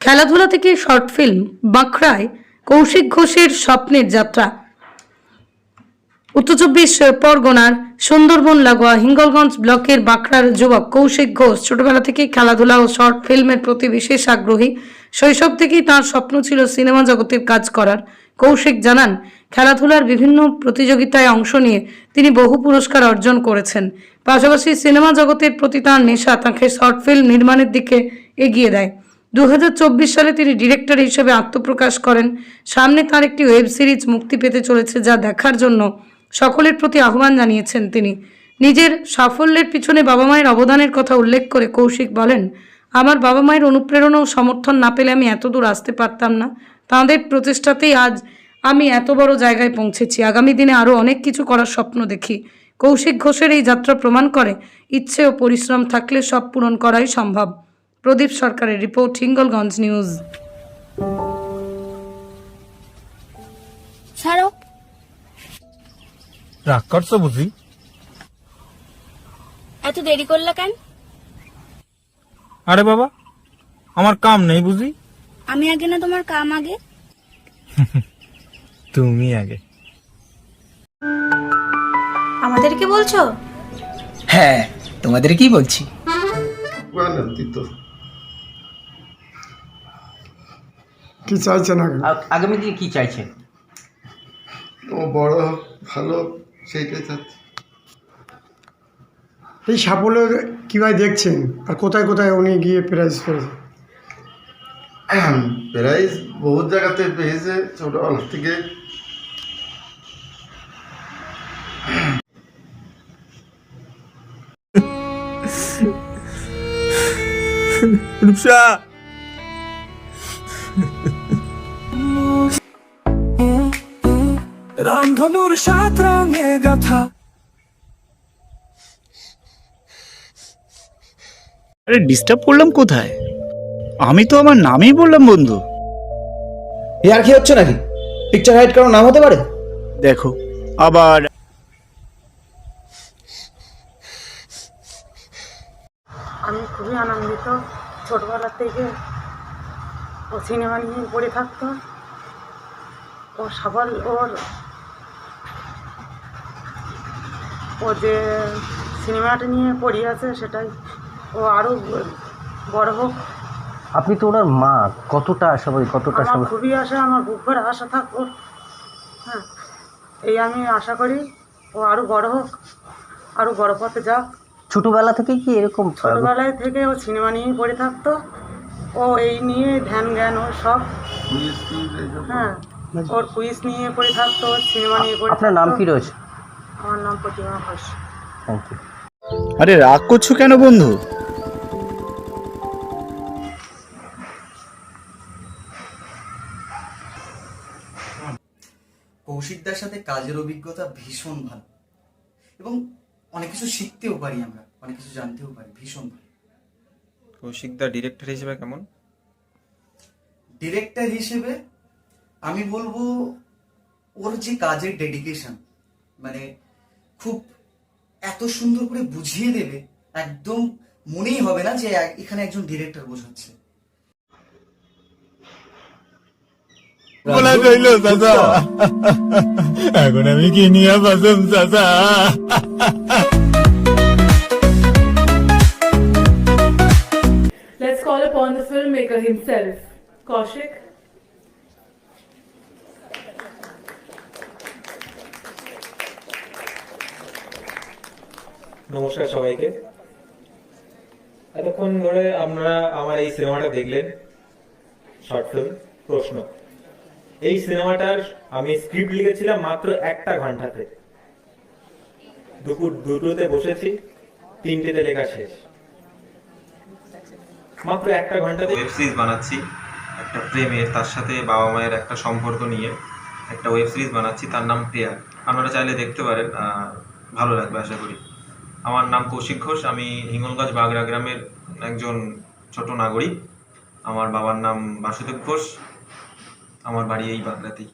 খেলাধুলা থেকে short film, বাঁকড়ায় Kaushik ঘোষের স্বপ্নের যাত্রা। উত্তর চব্বিশ পরগনার সুন্দরবন লাগোয়া হিঙ্গলগঞ্জ ব্লকের বাঁকড়ার যুবক কৌশিক ঘোষ ছোটবেলা থেকেই খেলাধুলা ও শর্ট ফিল্মের প্রতি বিশেষ আগ্রহী। শৈশব থেকেই তার স্বপ্ন ছিল সিনেমা জগতের কাজ করার। কৌশিক জানান, খেলাধুলার বিভিন্ন প্রতিযোগিতায় অংশ নিয়ে তিনি বহু পুরস্কার অর্জন করেছেন। পাশাপাশি সিনেমা জগতের প্রতি তার নেশা তাকে শর্ট ফিল্ম নির্মাণের দিকে এগিয়ে দেয়। দু হাজার চব্বিশ সালে তিনি ডিরেক্টর হিসেবে আত্মপ্রকাশ করেন। সামনে তার একটি ওয়েব সিরিজ মুক্তি পেতে চলেছে যা দেখার জন্য সকলের প্রতি আহ্বান জানিয়েছেন তিনি। নিজের সাফল্যের পিছনে বাবা মায়ের অবদানের কথা উল্লেখ করে কৌশিক বলেন, আমার বাবা মায়ের অনুপ্রেরণা ও সমর্থন না পেলে আমি এত দূর আসতে পারতাম না। তাঁদের প্রচেষ্টাতেই আজ আমি এত বড় জায়গায় পৌঁছেছি। আগামী দিনে আরও অনেক কিছু করার স্বপ্ন দেখি। কৌশিক ঘোষের এই যাত্রা প্রমাণ করে, ইচ্ছে ও পরিশ্রম থাকলে সব পূরণ করাই সম্ভব। প্রদীপ সরকারের রিপোর্ট হিঙ্গলগঞ্জ নিউজ। ছাড়ো। রাগ করছ বুঝি? এত দেরি করলে কেন? আরে বাবা আমার কাম নেই বুঝি? আমি আগে না তোমার কাম আগে? তুমি আগে। আমাদেরকে বলছো? হ্যাঁ তোমাদের কি বলছি বানান্তি কি চাইছেন আগে? আগামী দিনে কি চাইছেন? ও বড় হোক ভালো হোক, সেইটাই চাচ্ছি। এই সাফল্য কীভাবে দেখছেন? আর কোথায় কোথায় উনি গিয়ে প্রাইজ পেয়েছেন? প্রাইজ বহুত জায়গাতে পেয়েছে ছোটবেলা থেকে। রূপসা! রামধনুর সাত রঙে গাথা। আরে ডিস্টার্ব করলাম কোথায়? আমি তো আমার নামই বললাম বন্ধু। ইয়ার কি হচ্ছে নাকি? পিকচার হাইড কারও নাম হতে পারে? দেখো আবার আমি খুবই আনন্দিত। ছোটবেলা থেকে ও সিনেমা নিয়ে পড়ে থাকতো। ও সফল ওর ও যে সিনেমাটা নিয়ে পড়ে আছে সেটাই। ও আরও বড় হোক। আপনি তো ওনার মা কতটা আশাবাদী কতটা আমার খুবই আশা আমার বুক ভরে আশা থাকব হ্যাঁ এই আমি আশা করি ও আরও বড় হোক আরও বড় পথে যাক। ছোটবেলা থেকে কি এরকম ছোটবেলায় থেকে ও সিনেমা নিয়েই পড়ে থাকতো। ও এই নিয়ে ধ্যান জ্ঞান ও সব। হ্যাঁ ওর কুইজ নিয়ে পড়ে থাকতো ওর সিনেমা নিয়ে পড়ে আপনার নাম। কি রয়েছে? আমার নাম প্রতিমা ঘোষ। আরে রাগ করছ কেন বন্ধু? কৌশিকদার সাথে কাজের অভিজ্ঞতা ভীষণ ভালো। এবং অনেক কিছু শিখতেও পারি আমরা অনেক কিছু জানতেও পারি ভীষণ ভালো। কৌশিকদা ডিরেক্টর হিসেবে কেমন? ডিরেক্টর হিসেবে আমি বলব ওর যে কাজের ডেডিকেশন মানে খুব এত সুন্দর করে বুঝিয়ে দেবে একদম মনেই হবে না যে এখানে একজন ডিরেক্টর বোঝাচ্ছে। বলা রইল দাদা। এখন আমি কি নিয়ে বাসম দাদা? Let's call upon the filmmaker himself, Kaushik. নমস্কার সবাইকে। এতক্ষণ ধরে আপনারা আমার এই সিনেমাটা দেখলেন, শর্ট ফিল্ম, প্রশ্ন। এই সিনেমাটার আমি স্ক্রিপ্ট লিখেছিলাম মাত্র একটা ঘন্টাতে। দুপুর দুটোতে বসেছি, তিনটেতে লেখা শেষ। মাত্র একটা ঘন্টাতে ওয়েব সিরিজ বানাচ্ছি, একটা প্রেমের, তার সাথে বাবা মায়ের একটা সম্পর্ক নিয়ে একটা ওয়েব সিরিজ বানাচ্ছি, তার নাম পেয়ার আপনারা চাইলে দেখতে পারেন ভালো লাগবে, আশা করি। আমার নাম কৌশিক ঘোষ, আমি হিঙ্গলগঞ্জ বাগড়া গ্রামের একজন ছোট নাগরিক। আমার বাবার নাম বাসুদেব ঘোষ, আমার বাড়ি এই বাগড়াতেই।